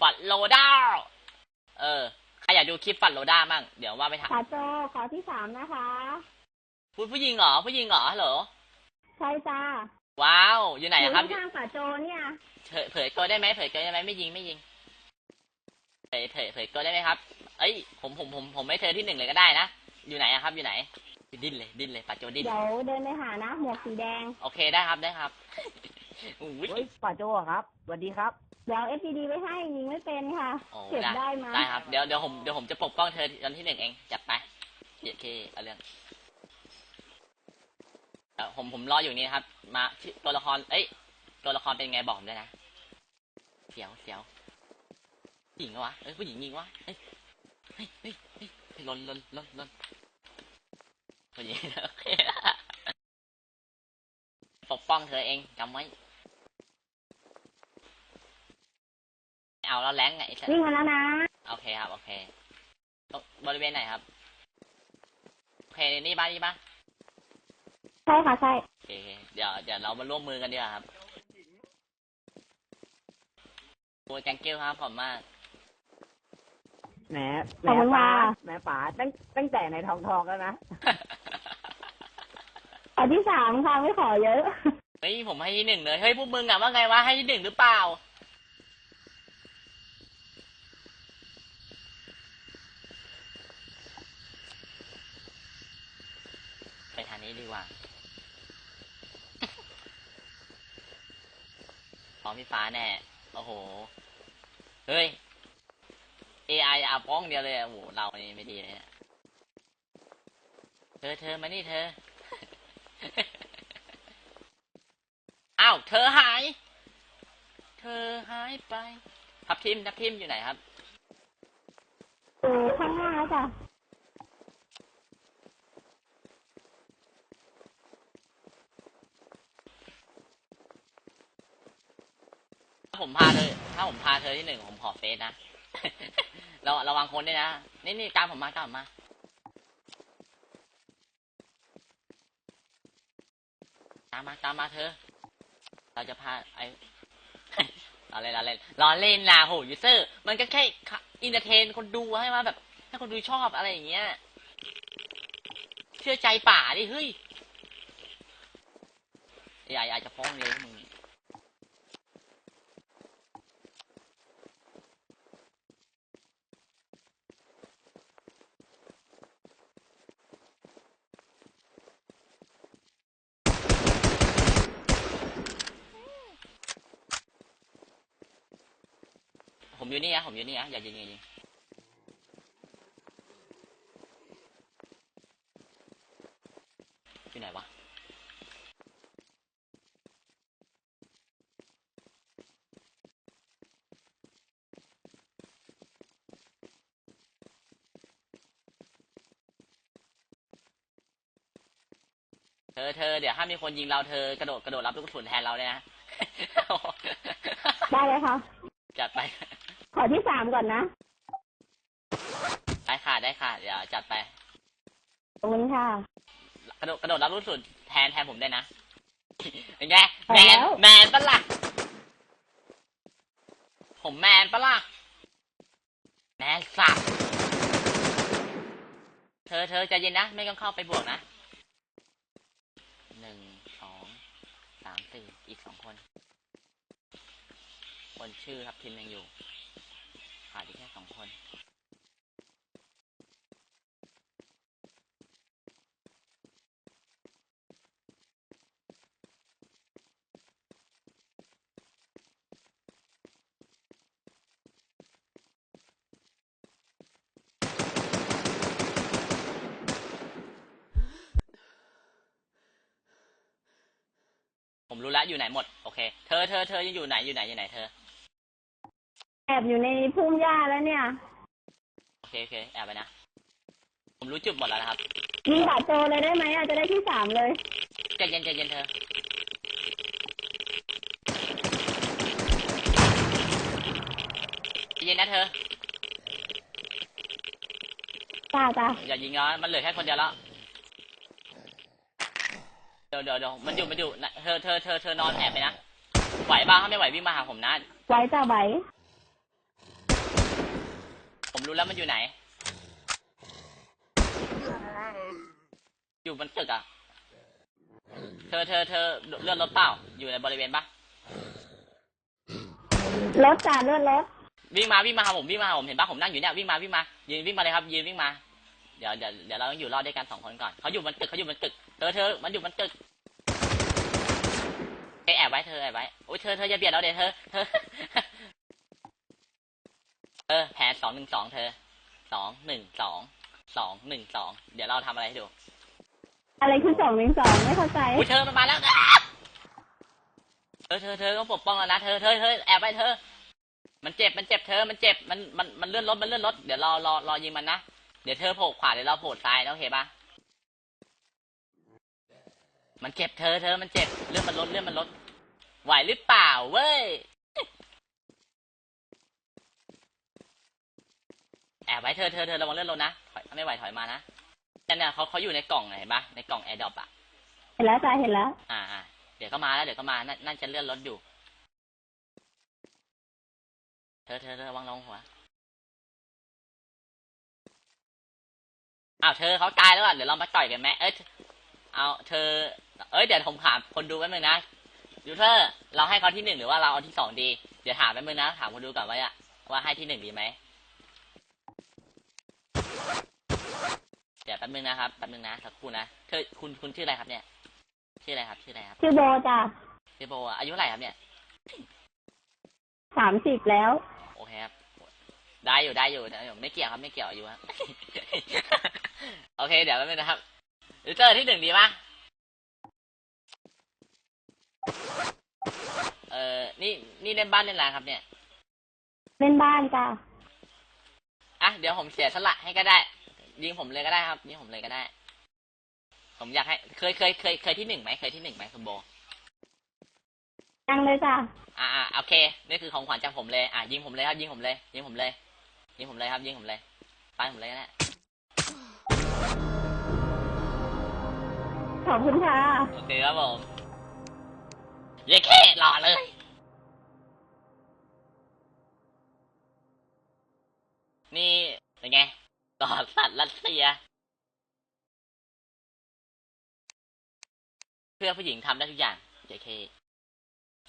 ฝัดโลด้าเออ ใครอยากดูคลิปฝัดโลด้ามั่ง เดี๋ยวว่าไปถามขาโจขอที่สามนะคะพูดผู้หญิงเหรอ ผู้หญิงเหรอฮัลโหล ใช่จ้า ว้าว อยู่ไหนอะครับ อยู่ข้างๆขาโจเนี่ยเผยเผยตัวได้ไหมเผยตัวได้ไหมไม่ยิงไม่ยิง เผยเผยเผยตัวได้ไหมครับ เอ้ย ผมผมผมผมไม่เธอที่หนึ่งเลยก็ได้นะ อยู่ไหนอะครับ อยู่ไหน ดิ้นเลย ดิ้นเลยปัดโจดิ้น เดี๋ยวเดินไปหานะ หมวกสีแดง โอเคได้ครับได้ครับอุ้ยเฮ้ยป่าโจอะครับสวัสดีครับ เดี๋ยว FPD ไว้ให้ยิงไม่เป็นค่ะโอ้เก็บได้ได้มาได้ครับ เดี๋ยวเดี๋ยวผมเดี๋ยวผมจะปกป้องเธอตอนที่หนึ่งเอง จัดไปเดี๋ยวเคเอาเรื่องเดี๋ยวผมผมรออยู่นี่นะครับ มาชื่อตัวละคร เอ้ย ตัวละครเป็นไงบอกผมด้วยนะเสียวเสียวผู้หญิงเหรอวะเอ้ยผู้หญิงยิงวะเฮ้ยเฮ้ยเฮ้ยเฮ้ยเฮ้ยลนลนลนลนผู้หญิงโอเคปกป้องเธอเองจำไว้ เอาแล้วแรงไงไอ้สัสวิ่งมาแล้วนะโอเคครับ โอเคตรงบริเวณไหนครับโอเคนี่บ้านนี่บ้านใช่ค่ะใช่โอเคโอเคเดี๋ยวเดี๋ยวเรามาร่วมมือกันดีกว่าครับโอ้ย thank you ครับขอบคุณมากแหมแหขอบมคุณป๋าค่ะแหมป๋าตั้งตั้งแต่ในทองทองแล้วนะขอที่สามค่ะไม่ขอเยอะเฮ้ยผมให้ที่หนึ่งเลยเฮ้ยพวกมึงอะว่าไงวะให้ที่หนึ่งหรือเปล่า ไปทางนี้ดีก ว่าพร้อมพี่ฟ้าแน่ โอ้โห เฮ้ย AI อัพป้องเดียวเลยอะโอ้โห เรานี่ไม่ดีเลยเนี่ยเธอเธอมานี่เธอ อ้าว เธอหาย เธอหายไปทับทิมทับทิมอยู่ไหนครับ อยู่ข้างหน้าจ้ะ ผมพาเธอถ้าผมพาเธอที่หนึ่งผมขอเฟซนะเราระวังคนด้วยนะ นี่นี่ตามผมมาตามผมมาตามมาตามมาเธอ เราจะพาไอ้เราเล่นเราเล่นเราเล่นนะโหยูเซอร์ มันก็แค่อินเตอร์เทนคนดูให้มาแบบให้คนดูชอบอะไรอย่างเงี้ย เชื่อใจป่าดิเฮ้ยใหญ่อาจจะฟ้องเลยมึง อยู่นี่นะผมอยู่นี่นะอย่ายิงอย่ายิงอยู่ไหนวะเธอเธอเดี๋ยวถ้ามีคนยิงเราเธอกระโดดกระโดดรับลูกกระสุนแทนเราเลยนะ ได้เลยค่ะ จัดไป ขอที่สามก่อนนะได้ค่ะได้ค่ะ เดี๋ยวจัดไป ขอบคุณค่ะ กระโดดกระโดดรับลูกสุดแทนแทนผมได้นะเป็นไงไปแมแล้นวแมนปะล่ะผมแมนปะล่ะแมนสับเธอเธอใจเย็นนะ ไม่ต้องเข้าไปบวกนะหนึ่งสองสามสี่อีกสองคน คนชื่อครับทีมยังอยู่ ขาดอีกแค่สองคนผมรู้แล้วอยู่ไหนหมด โอเค เธอเธอเธอยังอยู่ไหนอยู่ไหนอยู่ไหนเธอ แอบอยู่ในพุ่มหญ้าแล้วเนี่ย โอเคโอเคแอบไปนะ ผมรู้จุดหมดแล้วนะครับยิงขาโจเลยได้ไหมอะจะได้ที่สามเลย ใจเย็นใจเย็นเธอ ใจเย็นนะเธอจ้าจ้าอย่ายิงนะมันเหลือแค่คนเดียวแล้ว เดี๋ยวเดี๋ยวเดี๋ยวมันอยู่มันอยู่นะเธอเธอเธอเธอนอนแอบไปนะ ไหวบ้างถ้าไม่ไหววิ่งมาหาผมนะไว้จ้าไว้ผมรู้ แล้วมันอยู่ไหน อยู่บนตึกอะ เธอเธอเธอเลื่อนรถเปล่า อยู่ในบริเวณปะรถจ่าเลื่อนรถ วิ่งมาวิ่งมาหาผมวิ่งมาหาผมเห็นปะผมนั่งอยู่เนี่ยวิ่งมาวิ่งมา ยืนวิ่งมาเลยครับ ยืนวิ่งมา เดี๋ยวเดี๋ยวเดี๋ยวเราต้องอยู่รอดด้วยกันสองคนก่อนเขาอยู่บนตึกเขาอยู่บนตึก เธอเธอมันอยู่บนตึกเอ้ยแอบไว้เธอแอบไว้โอ้ยเธอเธออย่าเบียดเราเดี๋ยวเธอเธอ เออแผนสองหนึ่งสองเธอสองหนึ่งสองสองหนึ่งสองเดี๋ยวเราทำอะไรให้ดูอะไรคือสองหนึ่งสองไม่เข้าใจอุ้ยเธอมันมาแล้วนะเธอเธอเธอต้องปกป้องแล้วนะเธอเธอเธอแอบไว้เธอ มันเจ็บมันเจ็บเธอมันเจ็บมันมันมันเลื่อนรถมันเลื่อนรถเดี๋ยวรอรอรอยิงมันนะเดี๋ยวเธอโผล่ขวาเดี๋ยวเราโผล่ซ้ายนะโอเคปะมันเจ็บเธอเธอมันเจ็บเลื่อนมันลดเลื่อนมันลดไหวหรือเปล่าเว้ยแอบ ไว้เธอเธอเธอระวังเลื่อนรถนะถอยถ้าไม่ไหวถอยมานะแต่เนี่ยเขาเขาอยู่ในกล่องไงเห็นปะในกล่องแอร์ดรอปอะเห็นแล้วจ่าเห็นแล้วอ่าอ่าเดี๋ยวก็มาแล้วเดี๋ยวก็มาน่าน่าจะเลื่อนรถอยู่เธอเธอเธอระวังลงหัวอ้าวเธอเขาตายแล้วอะเดี๋ยวเรามาต่อยกันไหมเอ้ยเอาเธอ เอ้ยเดี๋ยวผมถามคนดูแป๊บนึงนะยูเธอร์เราให้เขาที่หนึ่งหรือว่าเราเอาที่สองดี เดี๋ยวถามแป๊บนึงนะถามคนดูก่อนว่าอะว่าให้ที่หนึ่งดีไหม เดี๋ยวแป๊บนึงนะครับแป๊บนึงนะสักครู่นะเธอคุณคุณชื่ออะไรครับเนี่ยชื่ออะไรครับชื่ออะไรครับชื่อโบจ่าพี่โบอะอายุเท่าไหร่ครับเนี่ยสามสิบแล้ว โอเคครับได้อยู่ได้อยู่ได้อยู่ไม่เกี่ยวครับไม่เกี่ยวอายุครับโอเค เดี๋ยวแป๊บนึงนะครับหรือเจอที่หนึ่งดีปะเออนี่นี่เล่นบ้านเล่นอะไรครับเนี่ย เล่นบ้านจ้าอะเดี๋ยวผมเสียสละให้ก็ได้ ยิงผมเลยก็ได้ครับยิงผมเลยก็ได้ ผมอยากให้ เคยเคยเคยเคยที่หนึ่งไหมเคยที่หนึ่งไหมคุณโบยังเลยจ้าอ่าอ่าโอเคนี่คือของขวัญจากผมเลยอะยิงผมเลยครับยิงผมเลย ยิงผมเลย ยิงผมเลยครับ ยิงผมเลยไปผมเลยก็ได้ขอบคุณค่ะโอเคครับผมเย้แค่หล่อเลย ต่อสัตว์รัสเซีย เพื่อผู้หญิงทำได้ทุกอย่าง JK